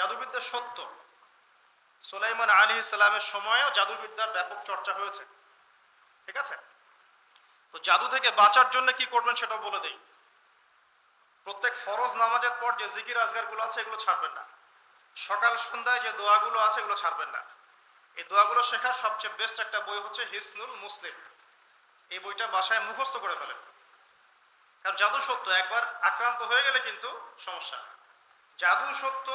জাদুবিদ্যা সত্য। সোলাইমান আলী ইসলামের সময়ও জাদুবিদ্যার ব্যাপক চর্চা হয়েছে। ঠিক আছে? তো জাদু থেকে বাঁচার জন্য কি করবেন সেটাও বলে দেই। প্রত্যেক ফরজ নামাজের পর যে জিকির আজগারগুলো আছে এগুলো ছাড়বেন না। সকাল সন্ধ্যায় যে দোয়াগুলো আছে এগুলো ছাড়বেন না। এই দোয়াগুলো শেখার সবচেয়ে বেস্ট একটা বই হচ্ছে হিসনুল মুসলিম। এই বইটা বাসায় মুখস্থ করে ফেলেন। কারণ জাদু সত্য, একবার আক্রান্ত হয়ে গেলে কিন্তু সমস্যা। জাদু সত্য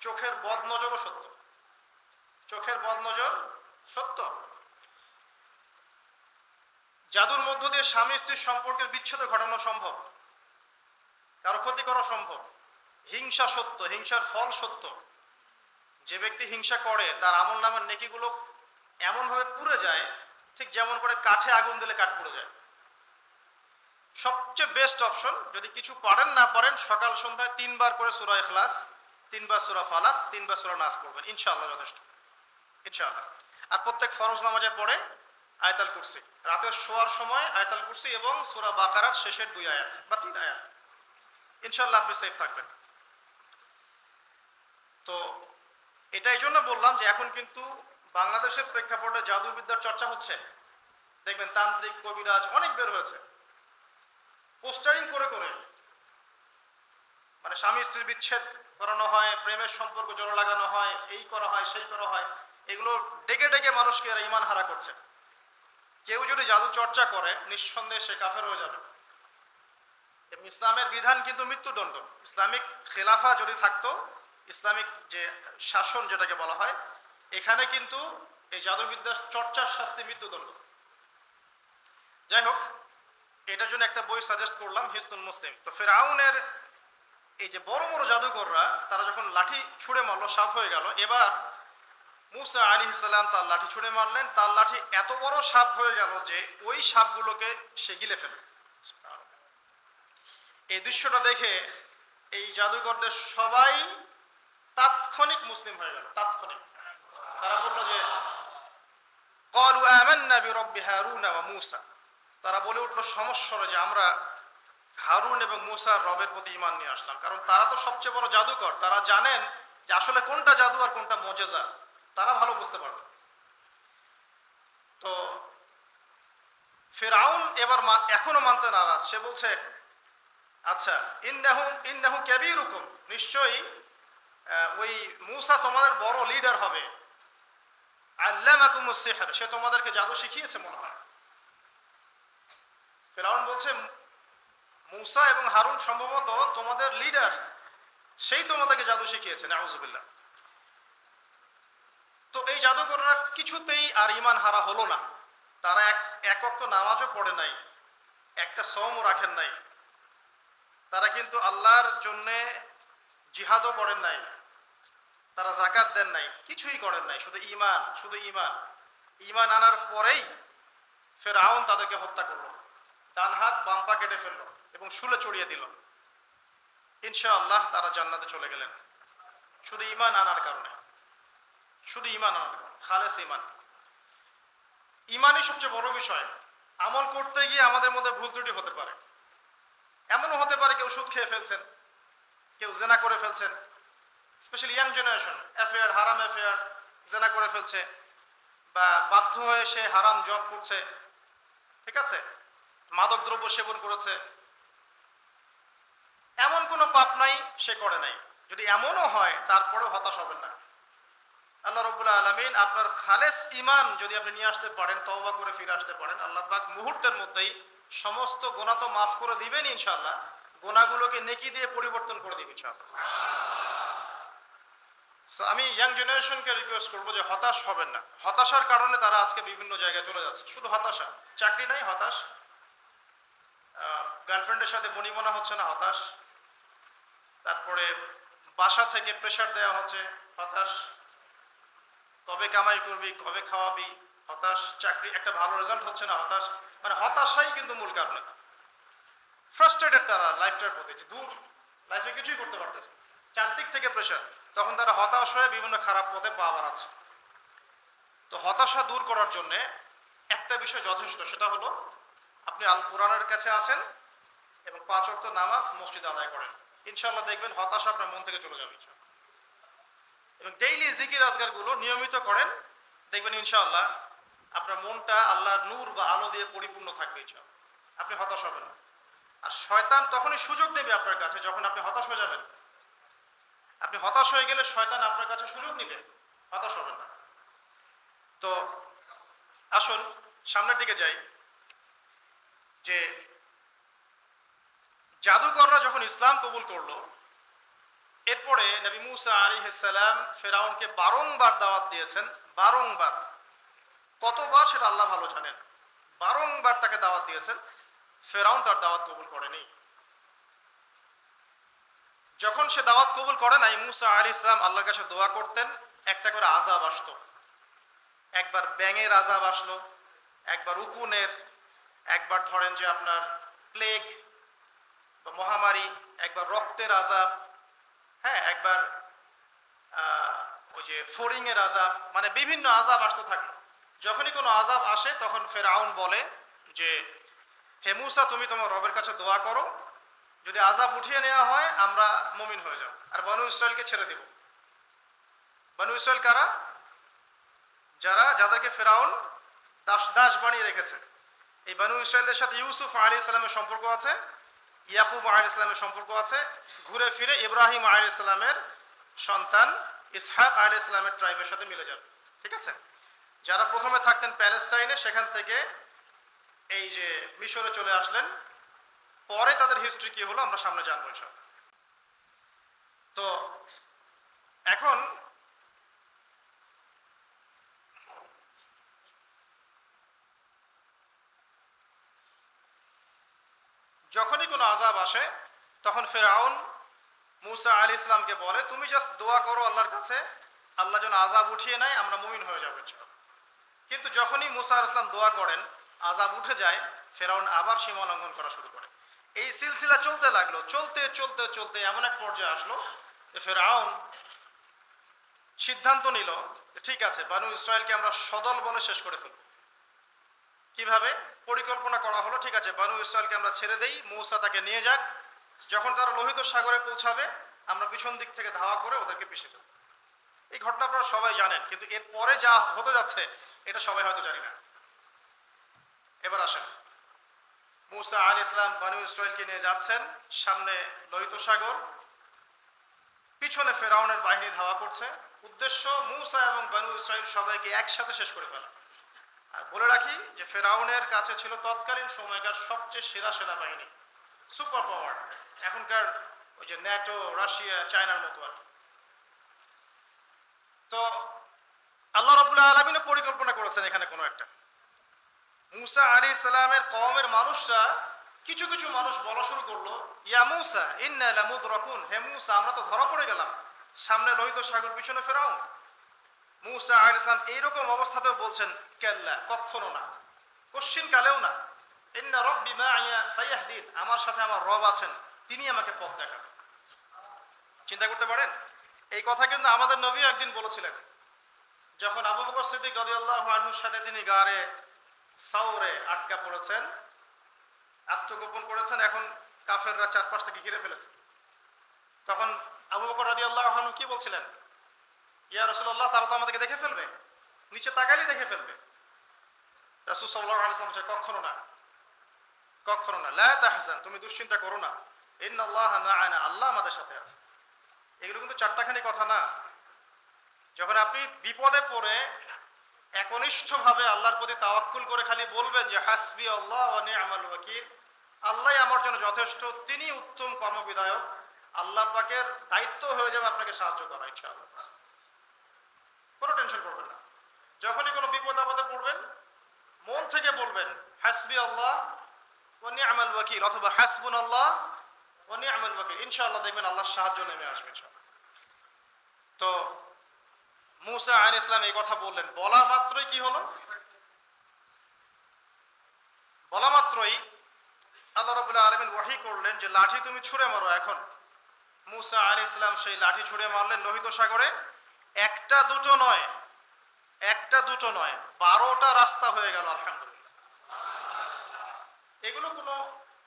চোখের বদ নজরও সত্য। চোখের বদ নজর সত্য। জাদুর মধ্য দিয়ে স্বামী স্ত্রীর সম্পর্কের বিচ্ছেদ ঘটানো সম্ভব। কারও ক্ষতি করা সম্ভব। হিংসা সত্য, হিংসার ফল সত্য। যে ব্যক্তি হিংসা করে, তার আমল নামের নেকিগুলো এমনভাবে পুড়ে যায়, ঠিক যেমন করে কাঠে আগুন দিলে কাঠ পুড়ে যায়। সবচেয়ে বেস্ট অপশন যদি কিছু পারেন না পারেন, সকাল সন্ধ্যায় তিনবার করে সুরা এখলাস তিনবার সুরা ফালাক, তিনবার সুরা নাচ পড়বেন। ইনশাআল্লাহ যথেষ্ট। ইনশাআল্লাহ। আর প্রত্যেক ফরজ নামাজের পরে আয়তাল কুরসি। রাতের শোয়ার সময় আয়তাল কুরসি এবং সুরা বাকারার শেষের দুই আয়াত বা তিন আয়াত। ইনশাল্লাহ আপনি সেফ থাকবেন। তো এটা এই জন্য বললাম যে এখন কিন্তু বাংলাদেশের প্রেক্ষাপটে জাদুবিদ্যার চর্চা হচ্ছে। দেখবেন তান্ত্রিক, কবিরাজ অনেক বের হয়েছে। পোস্টারিং করে করে মানে স্বামী স্ত্রীর বিচ্ছেদ করানো হয়, প্রেমের সম্পর্ক জড়ো লাগানো হয়, এই করা হয়, সেই করা হয়, এগুলো ডেকে ডেকে মানুষকে এরা ইমান হারা করছে। কেউ যদি জাদু চর্চা করে, নিঃসন্দেহে সে কাফের হয়ে যাবে। ইসলামের বিধান কিন্তু মৃত্যুদণ্ড। ইসলামিক খেলাফা যদি থাকতো, ইসলামিক যে শাসন যেটাকে বলা হয়, এখানে কিন্তু এই জাদুবিদ্যা চর্চার শাস্তি মৃত্যুদণ্ড। যাই হোক, এটার জন্য একটা বই সাজেস্ট করলাম হিস্তুল মুসলিম। তো ফেরাউনের এই যে বড় বড় জাদুকররা, তারা যখন লাঠি ছুঁড়ে মারলো সাপ হয়ে গেল। এবার মুসা আলী ইসলাম তার লাঠি ছুঁড়ে মারলেন। তার লাঠি এত বড় সাপ হয়ে গেল যে ওই সাপগুলোকে সে গিলে ফেলে এই দৃশ্যটা দেখে এই জাদুকরদের সবাই তাৎক্ষণিক মুসলিম হয়ে গেল, তাৎক্ষণিক। তারা বলল যে, কলু আমান্না বিরব্বি হারুনা ওয়া মূসা। তারা বলে উঠল, সমস্যা যে আমরা হারুন এবং মুসার রবের প্রতি ইমান নিয়ে আসলাম। কারণ তারা তো সবচেয়ে বড় জাদুকর। তারা জানেন যে আসলে কোনটা জাদু আর কোনটা মজেজা। তারা ভালো বুঝতে পারবে। তো ফেরাউন এবার এখনও মানতে নারাজ। সে বলছে আচ্ছা ইন্নাহু ইন্নাহু হুকুম নিশ্চয়ই ওই মুসা তোমাদের বড় লিডার হবে। আল্লামাকুমুস সে তোমাদেরকে জাদু শিখিয়েছে মনে হয়। ফেরাউন বলছে মুসা এবং হারুন সম্ভবত তোমাদের লিডার সেই তোমাদেরকে জাদু শিখিয়েছে, নাউজুবিল্লাহ। তো এই জাদুকররা কিছুতেই আর ইমান হারা হলো না। তারা এক এক অক্ত নামাজও পড়ে নাই, একটা সমও রাখেন নাই। তারা কিন্তু আল্লাহর জন্যে জিহাদও করেন নাই, তারা জাকাত দেন নাই, কিছুই করেন নাই, শুধু ইমান শুধু ইমান। ইমান আনার পরেই ফের আউন তাদেরকে হত্যা করল, ডান হাত বাম্পা কেটে ফেলল। এবং শুলে চড়িয়ে দিল। ইনশাআল্লাহ তারা জান্নাতে চলে গেলেন। শুধু ইমান আনার কারণে। শুধু ইমান আনার কারণে। খালেস ইমান ইমানই সবচেয়ে বড় বিষয়। আমল করতে গিয়ে আমাদের মধ্যে ভুল ত্রুটি হতে পারে। এমনও হতে পারে কেউ সুদ খেয়ে ফেলছেন, কেউ জেনা করে ফেলছেন স্পেশালি ইয়াং জেনারেশন অ্যাফেয়ার হারাম অ্যাফেয়ার জেনা করে ফেলছে, বা বাধ্য হয়ে সে হারাম জব করছে। ঠিক আছে? মাদক দ্রব্য সেবন করেছে এমন কোনো পাপ নাই সে করে নাই। যদি এমনও হয় তারপরেও হতাশ হবেন না। আল্লাহ রবুল্লা আলমিন আপনার খালেস ইমান যদি আপনি নিয়ে আসতে পারেন তওবা করে ফিরে আসতে পারেন আল্লাহ পাক মুহূর্তের মধ্যেই সমস্ত গোনা তো মাফ করে দিবেন ইনশাল্লাহ গোনাগুলোকে নেকি দিয়ে পরিবর্তন করে ইনশাআল্লাহ। So, আমি ইয়াং জেনারেশনকে রিকোয়েস্ট করব যে হতাশ হবেন না। হতাশার কারণে তারা আজকে বিভিন্ন জায়গায় চলে যাচ্ছে। শুধু হতাশা চাকরি নাই হতাশ। গার্লফ্রেন্ডের সাথে বনিবনা হচ্ছে না হতাশ। তারপরে বাসা থেকে প্রেশার দেওয়া হচ্ছে, হতাশ। কবে কামাই করবি, কবে খাওয়াবি, হতাশ। চাকরি, একটা ভালো রেজাল্ট হচ্ছে না, হতাশ। মানে হতাশাই কিন্তু মূল কারণ ফ্রাস্ট্রেটেড তারা লাইফটার প্রতি দূর লাইফে কিছুই করতে পারতেছে চারদিক থেকে প্রেশার তখন তারা হতাশ হয়ে বিভিন্ন খারাপ পথে পা বাড়াচ্ছে। তো হতাশা দূর করার জন্য একটা বিষয় যথেষ্ট, সেটা হলো আপনি আল কোরআনের কাছে আসেন এবং পাঁচ অক্ত নামাজ মসজিদ আদায় করেন। ইনশাল্লাহ দেখবেন হতাশা আপনার মন থেকে চলে যাবে। এবং ডেইলি জিকির আজগারগুলো নিয়মিত করেন, দেখবেন ইনশাআল্লাহ আপনার মনটা আল্লাহর নূর বা আলো দিয়ে পরিপূর্ণ থাকবে ইনশাআল্লাহ। আপনি হতাশ হবেন না। আর শয়তান তখনই সুযোগ নেবে আপনার কাছে যখন আপনি হতাশ হয়ে যাবেন। আপনি হতাশ হয়ে গেলে শয়তান আপনার কাছে সুযোগ নেবে। হতাশ হবেন না। তো আসুন, সামনের দিকে যাই। যে জাদুকররা যখন ইসলাম কবুল করল, এরপরে নবী মুসা আলী সালাম ফেরাউনকে বারংবার দাওয়াত দিয়েছেন, বারংবার। কতবার সেটা আল্লাহ ভালো জানেন। বারংবার তাকে দাওয়াত দিয়েছেন, ফেরাউন তার দাওয়াত কবুল করেনি। যখন সে দাওয়াত কবুল করে নাই, মুসা আলী ইসলাম আল্লাহর কাছে দোয়া করতেন, একটা করে আজাব আসতো। একবার ব্যাঙের আজাব আসলো, একবার উকুনের, একবার ধরেন যে আপনার প্লেগ মহামারী, একবার রক্তের আজাব হ্যাঁ একবার ওই যে ফোরিং এর আজাব মানে বিভিন্ন আজাব আসতে থাকে। যখনই কোনো আজাব আসে, তখন ফেরাউন বলে যে, হে মুসা, তুমি তোমার রবের কাছে দোয়া করো। যদি আজাব উঠিয়ে নেওয়া হয়, আমরা মমিন হয়ে যাব। আর বনু ইসরায়েলকে ছেড়ে দেব। বনু ইসরায়েল কারা? যারা, যাদেরকে ফেরাউন দাস দাস বানিয়ে রেখেছে। এই বানু ইসরায়েলদের সাথে ইউসুফ আলী ইসলামের সম্পর্ক আছে। ইয়াকুব আলী ইসলামের সম্পর্ক আছে। ঘুরে ফিরে ইব্রাহিম আলী ইসলামের সন্তান ইসহাক আলী ইসলামের ট্রাইবের সাথে মিলে যাবে। ঠিক আছে? যারা প্রথমে থাকতেন প্যালেস্টাইনে, সেখান থেকে এই যে মিশরে চলে আসলেন, পরে তাদের হিস্ট্রি কি হলো আমরা সামনে জানব সব তো এখন যখনই কোনো আজাব আসে, তখন ফেরাউন মুসা আলী ইসলামকে বলে, তুমি জাস্ট দোয়া করো আল্লাহর কাছে, আল্লাহ যেন আজাব উঠিয়ে নেয়, আমরা মুমিন হয়ে যাব কিন্তু যখনই মুসা আল ইসলাম দোয়া করেন আজাব উঠে যায়, ফেরাউন আবার সীমা লঙ্ঘন করা শুরু করে। এই সিলসিলা চলতে লাগল, চলতে চলতে চলতে এমন এক পর্যায়ে আসলো যে ফেরাউন সিদ্ধান্ত নিল ঠিক আছে, বানু ইসরায়েলকে আমরা সদল বলে শেষ করে ফেলব। কীভাবে পরিকল্পনা করা হলো, ঠিক আছে, বানু ইসরায়েলকে আমরা ছেড়ে দেই, মৌসা তাকে নিয়ে যাক, যখন তারা লোহিত সাগরে পৌঁছাবে, আমরা পিছন দিক থেকে ধাওয়া করে ওদেরকে পিছিয়ে ফেলব। এই ঘটনা আপনারা সবাই জানেন, কিন্তু এর পরে যা হতে যাচ্ছে, এটা সবাই হয়তো জানি না। এবার আসেন। মুসা আল ইসলাম বানু ইসরায়েলকে নিয়ে যাচ্ছেন, সামনে লোহিত সাগর, পিছনে ফেরাউনের বাহিনী ধাওয়া করছে। উদ্দেশ্য, মুসা এবং বানু ইসরায়েল সবাইকে একসাথে শেষ করে ফেলা। বলে রাখি যে ফেরাউনের কাছে ছিল তৎকালীন সময়কার সবচেয়ে সেরা সেনাবাহিনী সুপার পাওয়ার এখনকার ওই যে ন্যাটো রাশিয়া চায়নার মতো আর তো আল্লাহ রবুল্লাহ আলমিনে পরিকল্পনা করেছেন এখানে কোনো একটা। মুসা আলী ইসলামের কমের মানুষরা কিছু কিছু মানুষ বলা শুরু করল, ইয়া মুসা, ইন্না লামুদরাকুন। হে মুসা, আমরা তো ধরা পড়ে গেলাম। সামনে লোহিত সাগর, পিছনে ফেরাও মুসা আলী ইসলাম এইরকম অবস্থাতেও বলছেন, কেল্লা কখনো না। কশ্চিন কালেও না। ইন্না রব্বি মা আইয়া সাইয়াহদিন। আমার সাথে আমার রব আছেন, তিনি আমাকে পথ দেখাবেন চিন্তা করতে পারেন? এই কথা কিন্তু আমাদের নবী একদিন বলেছিলেন। যখন আবু বকর সিদ্দিক রাদিয়াল্লাহু আনহুর সাথে তিনি গারে সাউরে আটকা পড়েছেন, আত্মগোপন করেছেন, এখন কাফেররা চার পাঁচটাকে ঘিরে ফেলেছে। তখন আবু বকর রাদিয়াল্লাহু আনহু কি বলছিলেন? ইয়া রাসূলুল্লাহ তারা তো আমাদেরকে দেখে ফেলবে। নিচে তাকালি দেখে ফেলবে। রাসূল সাল্লাল্লাহু আলাইহি বলছে, কখনো না। কখনো না। লা তাহজান তুমি দুশ্চিন্তা করো না। ইন্নাল্লাহা মা'ানা আল্লাহ আমাদের সাথে আছে। এগুলো কিন্তু চারটাখানি কথা না। যখন আপনি বিপদে পড়ে একনিষ্ঠভাবে আল্লাহর প্রতি তাওয়াক্কুল করে খালি বলবেন যে হাসবি আল্লাহ ওয়া নি'মাল ওয়াকিল। আল্লাহ আমার জন্য যথেষ্ট তিনি উত্তম কর্মবিধায়ক। আল্লাহ পাকের দায়িত্ব হয়ে যাবে আপনাকে সাহায্য করা ইনশাআল্লাহ। কোনো টেনশন করবেন না। যখনই কোনো বিপদ আপদে পড়বেন, মন থেকে বলবেন, হাসবি আল্লাহ ও নি'মাল ওয়াকিল অথবা, হাসবুন আল্লাহ ও নি'মাল ওয়াকিল ইনশাআল্লাহ দেখবেন আল্লাহর সাহায্য নেমে আসবে তো মুসা আল ইসলাম এই কথা বললেন। বলা মাত্রই কি হলো? বলা মাত্রই আল্লাহ রবুল্লাহ আলমিন ওয়াহি করলেন যে, লাঠি তুমি ছুঁড়ে মারো এখন। মুসা আলী ইসলাম সেই লাঠি ছুঁড়ে মারলেন লোহিত সাগরে। একটা দুটো নয়। একটা দুটো নয়। বারোটা রাস্তা হয়ে গেল, আলহামদুলিল্লাহ। এগুলো কোনো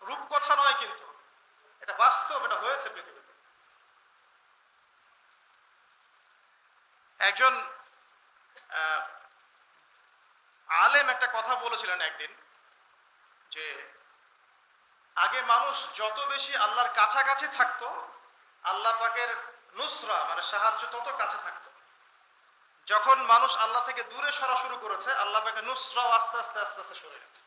রূপকথা নয় কিন্তু। এটা বাস্তব, এটা হয়েছে পৃথিবীতে। একজন আলেম একটা কথা বলেছিলেন একদিন যে, আগে মানুষ যত বেশি আল্লাহর কাছাকাছি থাকতো, আল্লাহ পাকের নুসরা মানে সাহায্য তত কাছে থাকতো। যখন মানুষ আল্লাহ থেকে দূরে সরা শুরু করেছে আল্লাহ পাকের নুসরাও আস্তে আস্তে আস্তে আস্তে সরে গেছে।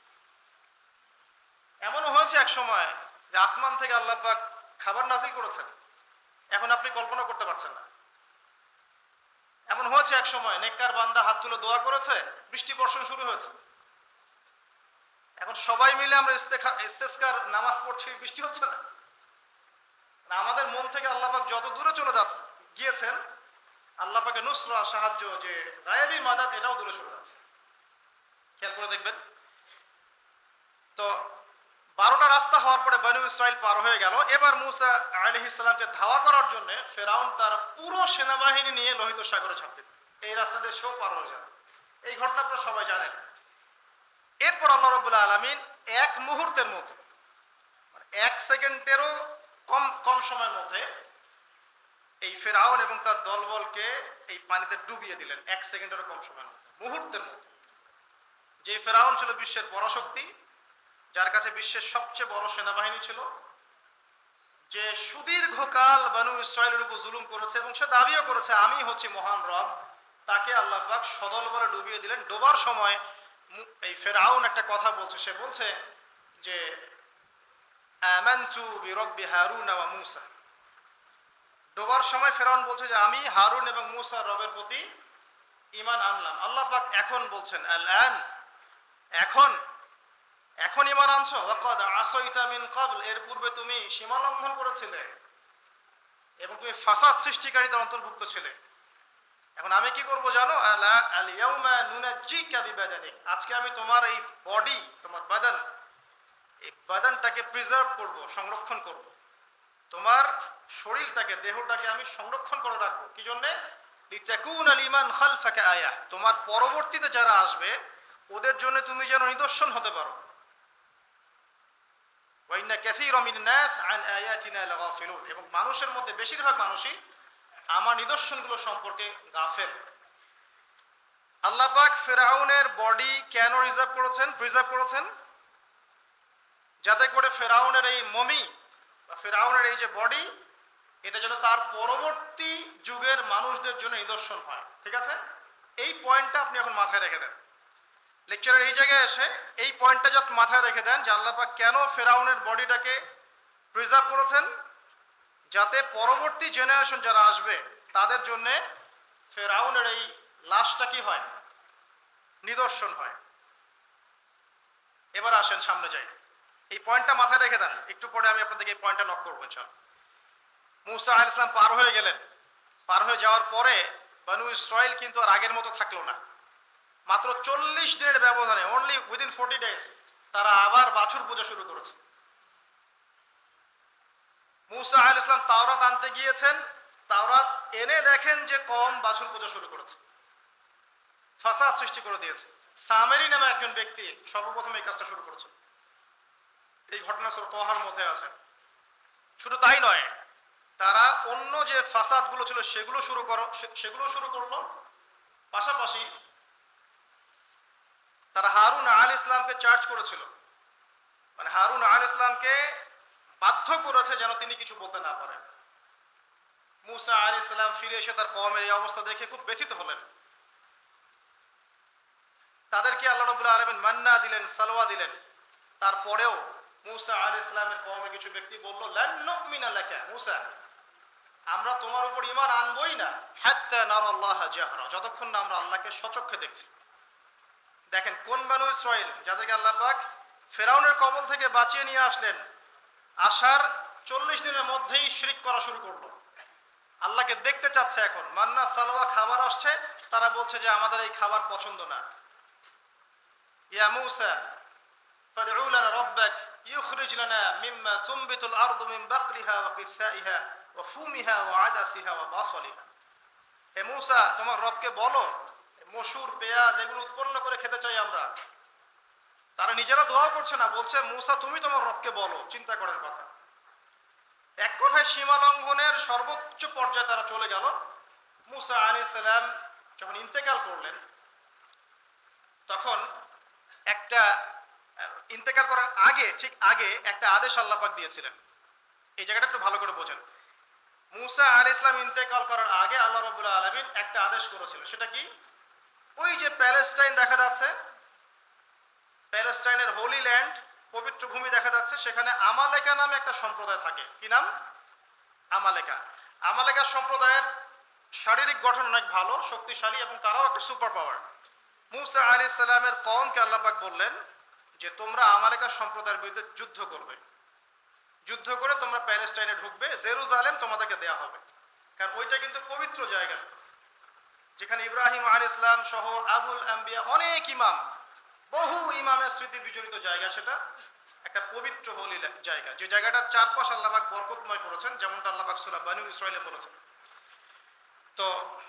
এমনও হয়েছে এক সময় যে আসমান থেকে আল্লাহ পাক খাবার নাজিল করেছেন। এখন আপনি কল্পনা করতে পারছেন না। এমন হয়েছে এক সময় নেককার বান্দা হাত তুলে দোয়া করেছে বৃষ্টি বর্ষণ শুরু হয়েছে। এখন সবাই মিলে আমরা ইস্তেস্কার নামাজ পড়ছি বৃষ্টি হচ্ছে না। না, আমাদের মন থেকে আল্লাপাক যত দূরে চলে যাচ্ছে গিয়েছেন আল্লাপাকে নুসরা, সাহায্য, যে গায়েবী মাদাত এটাও দূরে চলে যাচ্ছে। খেয়াল করে দেখবেন। তো বারোটা রাস্তা হওয়ার পরে বানু ইসরাইল পার হয়ে গেল। এবার মুসা আলহ ইসলামকে ধাওয়া করার জন্য ফেরাউন তার পুরো সেনাবাহিনী নিয়ে লোহিত সাগরে ঝাঁপ দেবে। এই রাস্তা দিয়ে সেও পার হয়ে যাবে। এই ঘটনা আপনারা সবাই জানেন। এরপর আল্লাহ রবুল্লা আলমিন এক মুহূর্তের মধ্যে মানে এক সেকেন্ডেরও কম কম সময়ের মধ্যে এই ফেরাউন এবং তার দলবলকে এই পানিতে ডুবিয়ে দিলেন। এক সেকেন্ডেরও কম সময়ের মধ্যে। মুহূর্তের মধ্যে। যে ফেরাউন ছিল বিশ্বের পরাশক্তি যার কাছে বিশ্বের সবচেয়ে বড় সেনাবাহিনী ছিল, যে সুদীর্ঘকাল বানু ইসরায়েলের উপর জুলুম করেছে এবং সে দাবিও করেছে, আমি হচ্ছি মহান রব। তাকে আল্লাহ সদল বলে ডুবিয়ে দিলেন। ডোবার সময় এই ফেরাউন একটা কথা বলছে। সে বলছে যে, আমানতু হারুন মূসা। ডোবার সময় ফেরাউন বলছে যে, আমি হারুন এবং মূসার রবের প্রতি ঈমান আনলাম। আল্লাহ পাক এখন বলছেন আন এখন এখন ইমান আনছো? ওয়াকাদ আসইতা মিন ক্বাবল, এর পূর্বে তুমি সীমা লঙ্ঘন করেছিলে এবং তুমি ফাসাদ সৃষ্টিকারীদের অন্তর্ভুক্ত ছিলে। এখন আমি কি করব জানো? আলা আল ইয়াউমা নুনাজ্জিকা বিবাদানিক। আজকে আমি তোমার এই বডি, তোমার বাদান, এই বাদানটাকে প্রিজার্ভ করব, সংরক্ষণ করব। তোমার শরীরটাকে, দেহটাকে আমি সংরক্ষণ করে রাখব। কি জন্যে? ইমান খালফাকা আয়া। তোমার পরবর্তীতে যারা আসবে, ওদের জন্য তুমি যেন নিদর্শন হতে পারো। এবং মানুষের মধ্যে বেশিরভাগ মানুষই আমার নিদর্শনগুলো সম্পর্কে গাফেল। আল্লাহ পাক ফেরাউনের বডি কেন রিজার্ভ করেছেন? প্রিজার্ভ করেছেন? যাতে করে ফেরাউনের এই মমি বা ফেরাউনের এই যে বডি এটা যেন তার পরবর্তী যুগের মানুষদের জন্য নিদর্শন হয়, ঠিক আছে? এই পয়েন্টটা আপনি এখন মাথায় রেখে দেন। লেকচারের এই জায়গায় এসে এই পয়েন্টটা জাস্ট মাথায় রেখে দেন যে আল্লাপাক কেন ফেরাউনের বডিটাকে প্রিজার্ভ করেছেন, যাতে পরবর্তী জেনারেশন যারা আসবে, তাদের জন্য ফেরাউনের এই লাশটা কি হয়? নিদর্শন হয়। এবার আসেন, সামনে যাই। এই পয়েন্টটা মাথায় রেখে দেন। একটু পরে আমি আপনাদেরকে এই পয়েন্টটা নক করব ইনশাল মুসা আল ইসলাম পার হয়ে গেলেন। পার হয়ে যাওয়ার পরে বানু ইসরায়েল কিন্তু আর আগের মতো থাকল না। মাত্র চল্লিশ দিনের ব্যবধানে অনলি উইদিন ফোর্টি ডেজ তারা আবার বাছুর পূজা শুরু করেছে। মুসা আল ইসলাম তাওরাত আনতে গিয়েছেন। তাওরাত এনে দেখেন যে কম বাছুর পূজা শুরু করেছে। ফাসাদ সৃষ্টি করে দিয়েছে। সামেরি নামে একজন ব্যক্তি সর্বপ্রথম এই কাজটা শুরু করেছে। এই ঘটনা সব তোহার মধ্যে আছে। শুধু তাই নয় তারা অন্য যে ফাসাদগুলো ছিল, সেগুলো শুরু করো সেগুলো শুরু করল। পাশাপাশি তারা হারুন আল ইসলামকে চার্জ করেছিল। মানে হারুন আল ইসলামকে বাধ্য করেছে যেন তিনি কিছু বলতে না পারেন। মুসা আল ইসলাম ফিরে এসে তার কমের এই অবস্থা দেখে খুব ব্যথিত হলেন। তাদেরকে আল্লাহ রবুল্লাহ আলমিন মান্না দিলেন, সালোয়া দিলেন। তারপরেও মুসা আল ইসলামের কমে কিছু ব্যক্তি বলল লান্নুমিনা লাকা মুসা। আমরা তোমার উপর ইমান আনবই না হাত্তা নারাল্লাহ জাহরা যতক্ষণ না আমরা আল্লাহকে সচক্ষে দেখছি দেখেন কোন বানু ইসরাইল যাদেরকে আল্লাহ পাক ফেরাউনের কবল থেকে বাঁচিয়ে নিয়ে আসলেন আসার চল্লিশ দিনের মধ্যেই শিরিক করা শুরু করলো আল্লাহকে দেখতে চাচ্ছে এখন মান্না সালোয়া খাবার আসছে তারা বলছে যে আমাদের এই খাবার পছন্দ না ইয়া মুসা فادعوا لنا ربك يخرج لنا مما تنبت الأرض من بقلها وقثائها ও ফুমিহা ও আদাসিহা ও বাসলিহা। হে মৌসা, তোমার রবকে বলো মসুর, পেঁয়াজ এগুলো উৎপন্ন করে খেতে চাই আমরা। তারা নিজেরা দোয়া করছে না, বলছে, মূসা, তুমি তোমার রবকে বলো, চিন্তা করার কথা। এক কথায় সীমা লঙ্ঘনের সর্বোচ্চ পর্যায়ে তারা চলে গেল। মূসা আলি সালাম যখন ইন্তেকাল করলেন, তখন একটা ইন্তেকাল করার আগে, ঠিক আগে একটা আদেশ আল্লাপাক দিয়েছিলেন। এই জায়গাটা একটু ভালো করে বোঝেন। মুসা আলী ইসলাম ইন্তেকাল করার আগে আল্লাহ রবুল্লাহ আলমিন একটা আদেশ করেছিলেন। সেটা কি? ওই যে প্যালেস্টাইন দেখা যাচ্ছে, প্যালেস্টাইনের হোলি ল্যান্ড, পবিত্র ভূমি দেখা যাচ্ছে, সেখানে আমালেকা নামে একটা সম্প্রদায় থাকে। কি নাম? আমালেকা। আমালেকা সম্প্রদায়ের শারীরিক গঠন অনেক ভালো, শক্তিশালী এবং তারাও একটা সুপার পাওয়ার। মুসা আলী সাল্লামের কমকে আল্লাপাক বললেন যে, তোমরা আমালেকা সম্প্রদায়ের বিরুদ্ধে যুদ্ধ করবে। যুদ্ধ করে তোমরা প্যালেস্টাইনে ঢুকবে, জেরুজালেম তোমাদেরকে দেয়া হবে। কারণ ওইটা কিন্তু পবিত্র জায়গা। যেখানে ইব্রাহিম আল ইসলাম সহ আবুল আম্বিয়া অনেক ইমাম, বহু ইমামের স্মৃতি বিজড়িত জায়গা সেটা। একটা পবিত্র হোলি জায়গা। যে জায়গাটার চারপাশ আল্লাহবাক বরকতময় করেছেন, যেমনটা আল্লাহবাক সুরা বানু ইসরায়েলে বলেছেন। তো,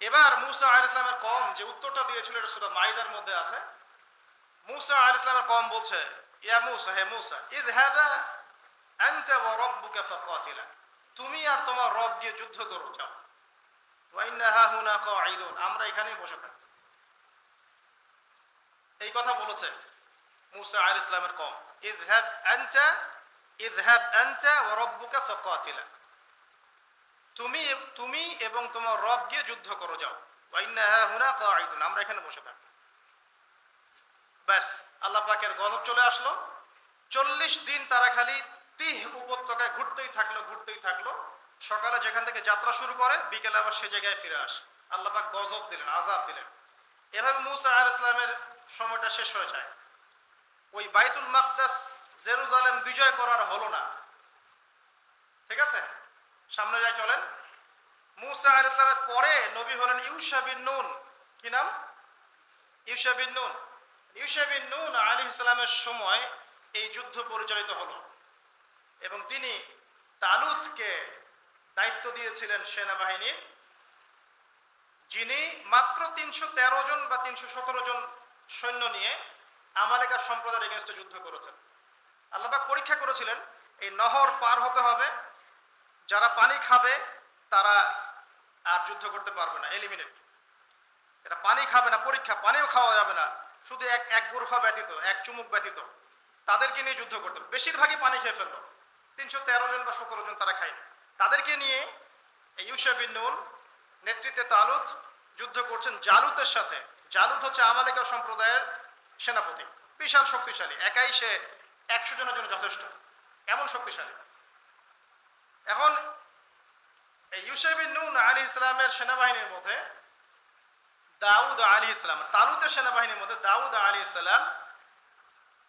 এবার মুসা আল ইসলামের কম, যে উত্তরটা দিয়েছিল এটা সুরা মাইদার মধ্যে আছে। মুসা আল ইসলামের কম বলছে, ইয়া মুসা, হে মুসা ইদ হ্যাবা আনতা ওয়া রাব্বুকা ফাকাতিলা। তুমি আর তোমার রব গিয়ে যুদ্ধ করো, যাও। ওয়াইন্না হাহুনা কাঈদুন। আমরা এখানেই বসে থাকি এই কথা বলেছে মুসা আল ইসলামের কম। ইযহাব আনতা ইযহাব আনতা ওয়া রাব্বুকা ফাকাতিলা। তুমি তুমি এবং তোমার রব গিয়ে যুদ্ধ করো, যাও। ওয়াইন্না হাহুনা কাঈদুন। আমরা এখানে বসে থাকি ব্যাস, আল্লাহ পাকের গজব চলে আসলো। চল্লিশ দিন তারা খালি তিহ উপত্যকায় ঘুরতেই থাকল ঘুরতেই থাকল। সকালে যেখান থেকে যাত্রা শুরু করে, বিকেলে আবার সে জায়গায় ফিরে আসে। আল্লাপাক গজব দিলেন আজাব দিলেন। এভাবে মুসা আর ইসলামের সময়টা শেষ হয়ে যায়। ওই বাইতুল মাকদাস জেরুজালেম বিজয় করার হলো না। ঠিক আছে? সামনে যাই, চলেন। মুসা আর ইসলামের পরে নবী হলেন ইউসা বিন নুন। কি নাম? ইউসা বিন নুন। ইউসা বিন নুন আলী ইসলামের সময় এই যুদ্ধ পরিচালিত হলো। এবং তিনি তালুতকে দায়িত্ব দিয়েছিলেন সেনাবাহিনীর। যিনি মাত্র তিনশো তেরো জন বা তিনশো সতেরো জন সৈন্য নিয়ে আমালেকা সম্প্রদায়ের এগেনস্টে যুদ্ধ করেছেন। আল্লাহবাক পরীক্ষা করেছিলেন, এই নহর পার হতে হবে, যারা পানি খাবে তারা আর যুদ্ধ করতে পারবে না এলিমিনেট এরা পানি খাবে না, পরীক্ষা, পানিও খাওয়া যাবে না, শুধু এক এক গুরফা ব্যতীত, এক চুমুক ব্যতীত, তাদেরকে নিয়ে যুদ্ধ করতে। বেশিরভাগই পানি খেয়ে ফেলল। তিনশো তেরো জন বা সতেরো জন তারা খায়নি। তাদেরকে নিয়ে ইউসা বিন নুন নেতৃত্বে তালুত যুদ্ধ করছেন জালুতের সাথে। জালুত হচ্ছে আমালিকা সম্প্রদায়ের সেনাপতি। বিশাল শক্তিশালী। একাই সে একশো জনের জন্য যথেষ্ট। এমন শক্তিশালী। এখন ইউসেবিন নুন আলী ইসলামের সেনাবাহিনীর মধ্যে দাউদ আলী ইসলাম, তালুতের সেনাবাহিনীর মধ্যে দাউদ আলী ইসলাম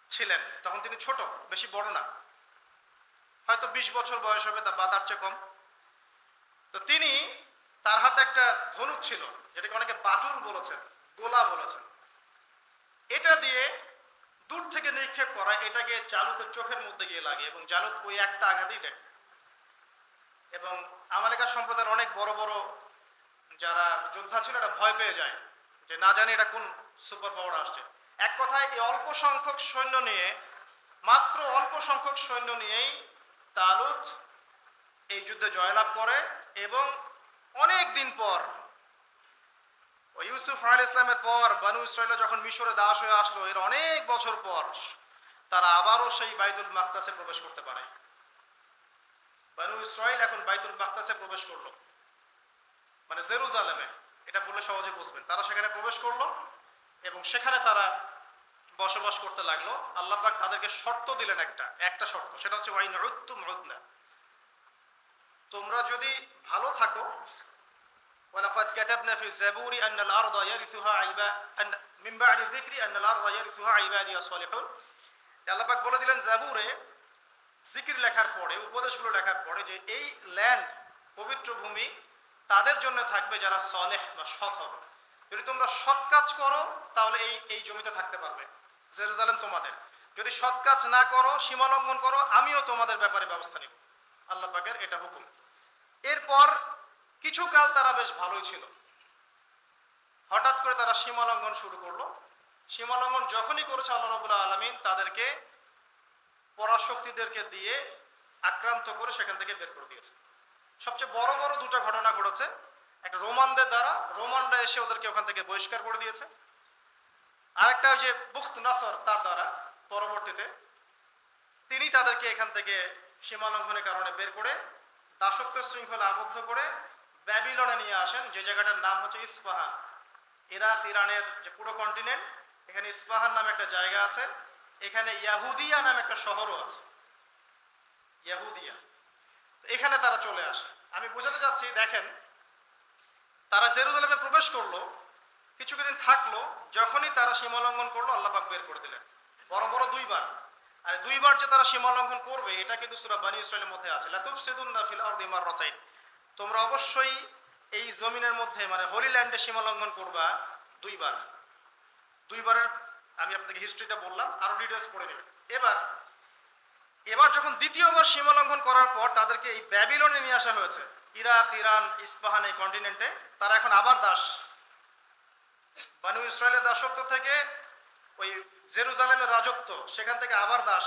ছিলেন। তখন তিনি ছোট, বেশি বড় না। হয়তো বিশ বছর বয়স হবে বা তার চেয়ে কম। তো তিনি তার হাতে একটা ধনুক ছিল, যেটাকে অনেকে বাটুল বলেছেন, গোলা বলেছেন। এটা দিয়ে দূর থেকে নিক্ষেপ করা, এটাকে জালুতের চোখের মধ্যে গিয়ে লাগে এবং জালুত ওই একটা আঘাতেই দেয়। এবং আমালিকা সম্প্রদায়ের অনেক বড় বড় যারা যোদ্ধা ছিল এটা ভয় পেয়ে যায় যে না জানি এটা কোন সুপার পাওয়ার আসছে। এক কথায় এই অল্প সংখ্যক সৈন্য নিয়ে, মাত্র অল্প সংখ্যক সৈন্য নিয়েই তালুত এই যুদ্ধে জয়লাভ করে এবং অনেক দিন পর ইউসুফ আল ইসলামের পর, বানু ইসরায়েল যখন মিশরে দাস হয়ে আসলো, এর অনেক বছর পর তারা আবারও সেই বাইতুল মাকতাসে প্রবেশ করতে পারে। বানু ইসরায়েল এখন বাইতুল মাকতাসে প্রবেশ করল। মানে জেরুজালেমে, এটা বলে সহজে বুঝবেন। তারা সেখানে প্রবেশ করল এবং সেখানে তারা বসবাস করতে লাগলো আল্লাহ পাক তাদেরকে শর্ত দিলেন একটা একটা শর্ত সেটা হচ্ছে ওয়াইন উত্তুম উদনা তোমরা যদি ভালো থাকো ولقد كتبنا في الزبور أن الأرض يرثها عباد أن من بعد الذكر أن الأرض يرثها عبادي الصالحون আল্লাহ পাক বলে দিলেন জাবুরে জিকির লেখার পরে উপদেশগুলো লেখার পরে যে এই ল্যান্ড পবিত্র ভূমি তাদের জন্য থাকবে যারা সলেহ বা সৎ হবে যদি তোমরা সৎ কাজ করো তাহলে এই এই জমিতে থাকতে পারবে জেরুজালেম তোমাদের। যদি সৎ কাজ না করো সীমালঙ্ঘন করো, আমিও তোমাদের ব্যাপারে ব্যবস্থা নিব। আল্লাহ পাকের এটা হুকুম। এরপর কিছু কাল তারা বেশ ভালোই ছিল। হঠাৎ করে তারা সীমালঙ্ঘন শুরু করল। সীমালঙ্ঘন যখনই করেছে আল্লাহ রবুল্লা আলমিন, তাদেরকে পরাশক্তিদেরকে দিয়ে আক্রান্ত করে সেখান থেকে বের করে দিয়েছে। সবচেয়ে বড় বড় দুটো ঘটনা ঘটেছে। একটা রোমানদের দ্বারা, রোমানরা এসে ওদেরকে ওখান থেকে বহিষ্কার করে দিয়েছে। আরেকটা ওই যে বুখত নাসর, তার দ্বারা পরবর্তীতে তিনি তাদেরকে এখান থেকে সীমা লঙ্ঘনের কারণে বের করে দাসত্ব শৃঙ্খলা আবদ্ধ করে ব্যাবিলনে নিয়ে আসেন, যে জায়গাটার নাম হচ্ছে ইস্পাহান। ইরাক, ইরানের যে পুরো কন্টিনেন্ট এখানে ইস্পাহান নামে একটা জায়গা আছে, এখানে ইয়াহুদিয়া নামে একটা শহরও আছে। ইয়াহুদিয়া। এখানে তারা চলে আসে। আমি বোঝাতে চাচ্ছি, দেখেন, তারা জেরুজালেমে প্রবেশ করল কিছু কিছুদিন থাকল, যখনই তারা সীমা লঙ্ঘন করল, আল্লাহ পাক বের করে দিলেন। বড় বড় দুইবার। আর দুইবার যে তারা সীমা লঙ্ঘন করবে, এটা কিন্তু সুরা বানি ইসরায়েলের মধ্যে আছে। লাতুব সেদুল্লা ফিল আরদি মাররাতাইন। তোমরা অবশ্যই এই জমিনের মধ্যে মানে হোলি ল্যান্ডে সীমা লঙ্ঘন করবা দুইবার। দুইবারের, আমি আপনাকে হিস্ট্রিটা বললাম, আরও ডিটেলস পড়ে নেবেন। এবার এবার যখন দ্বিতীয়বার সীমা লঙ্ঘন করার পর তাদেরকে এই ব্যাবিলনে নিয়ে আসা হয়েছে। ইরাক, ইরান, ইস্পাহান এই কন্টিনেন্টে তারা এখন আবার দাস। বানু ইসরায়েলের দাসত্ব থেকে ওই জেরুজালেমের রাজত্ব সেখান থেকে আবার দাস